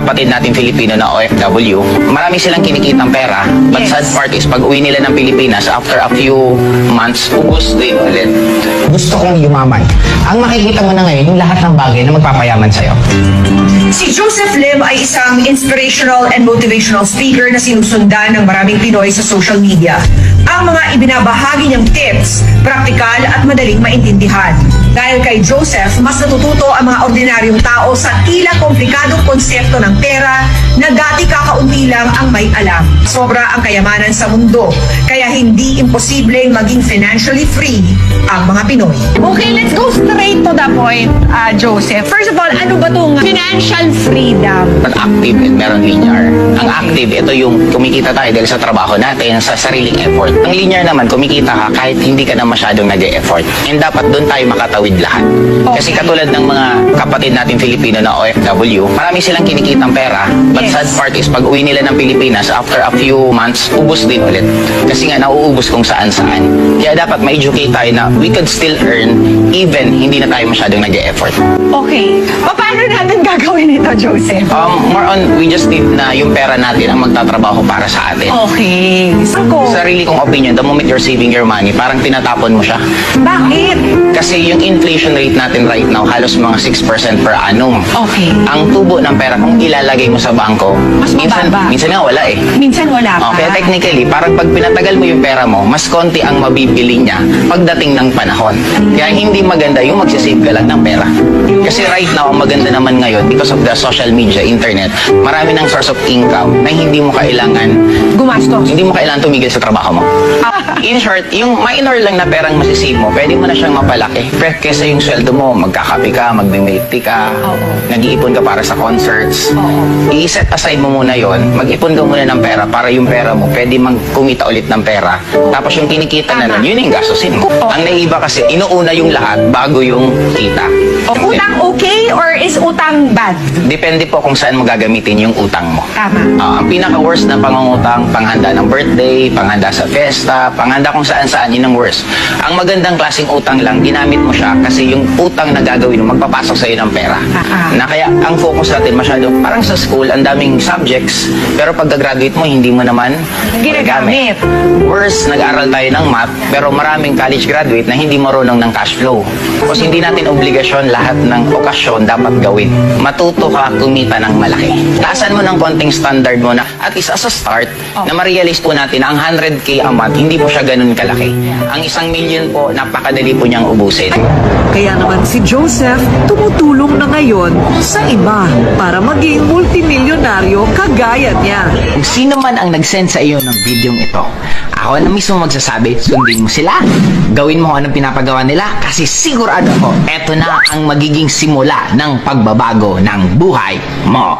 kapatid natin Filipino na OFW, marami silang kinikitang pera. But Yes. sad part is, pag uwi nila ng Pilipinas, after a few months, ubus din ulit. Gusto kong yumaman. Ang makikita mo na ngayon, yung lahat ng bagay na magpapayaman sa'yo. Si Joseph Lim ay isang inspirational and motivational speaker na sinusundan ng maraming Pinoy sa social media. Ang mga ibinabahagi niyang tips, praktikal at madaling maintindihan. Dahil kay Joseph, mas natututo ang mga ordinaryong tao sa tila komplikadong konsepto ng pera na dati kakaunti lang ang may alam. Sobra ang kayamanan sa mundo, kaya hindi imposibleng maging financially free ang mga Pinoy. Okay, let's go straight to the point, uh, Joseph. First of all, ano ba itong financial freedom? At active meron linear. Ang active, ito yung kumikita tayo dahil sa trabaho natin, sa sariling effort. Ang linear naman, kumikita ka kahit hindi ka na masyadong nag-e-effort. And dapat doon tayo makatawid lahat. Kasi Okay. katulad ng mga kapatid natin Filipino na OFW, marami silang kinikitang pera. But Yes. sad part is, pag uwi nila ng Pilipinas, after a few months, ubus din ulit. Kasi nga, nauubos kung saan-saan. Kaya dapat ma-educate tayo na we could still earn even hindi na tayo masyadong nag-e-effort. Okay. Paano natin gagawin ito, Joseph? Um, more on, we just need na yung pera natin ang magtatrabaho para sa atin. Okay. Sarili kong opinion, the moment you're saving your money, parang tinatapon mo siya. bakit? Kasi yung inflation rate natin right now, halos mga 6% per annum. Okay. Ang tubo ng pera, kung ilalagay mo sa bangko, Mas minsan, mababa. minsan nga wala eh. Minsan wala pa. Oh, kaya technically, parang pag pinatagal mo yung pera mo, mas konti ang mabibili niya pagdating ng panahon. Kaya hindi maganda yung magsisave ka lang ng pera. Kasi right now, ang maganda naman ngayon, because of the social media, internet, marami ng source of income na hindi mo kailangan, Gumastos. hindi mo kailangan tumigil sa trabaho mo. In short, yung minor lang na perang masisave mo, pwede mo na siyang mapalaki. Pero kesa yung sweldo mo, magkakape ka, magme-milk tea ka, Oo. nag-iipon ka para sa concerts. Oo. I-set aside mo muna yon, mag-ipon ka muna ng pera para yung pera mo pwede magkumita ulit ng pera. Tapos yung kinikita na Tama. nun, yun yung gastusin mo. Oo. Ang naiiba kasi, inuuna yung lahat bago yung kita. O, utang okay or is utang bad? Depende po kung saan mo gagamitin yung utang mo. Tama. Ah, ang pinaka-worst na pangungutang, panghanda ng birthday, panghanda sa festa, panghanda kung saan-saan, yun ang worst. Ang magandang klaseng utang lang, ginamit mo siya kasi yung utang na gagawin mo, magpapasok sa'yo ng pera. Ah, ah. Na kaya ang focus natin masyado, parang sa school, ang daming subjects, pero pag graduate mo, hindi mo naman Ginagamit. Worse, nag-aral tayo ng math, pero maraming college graduate na hindi marunong ng cash flow. Kasi hindi natin obligasyon lahat ng okasyon dapat gawin. Matuto ka kumita ng malaki. Taasan mo ng konting standard mo na at least as a start, na ma-realize po natin na ang 100k a month, hindi po siya ganun kalaki. Ang isang million po, napakadali po niyang ubusin. Kaya naman si Joseph tumutulong na ngayon sa iba para maging multimilyonaryo kagaya niya. Kung sino man ang nag-send sa iyo ng videong ito, ako na mismo magsasabi, sundin mo sila. Gawin mo kung anong pinapagawa nila kasi sigurado ako, eto na ang magiging simula ng pagbabago ng buhay mo.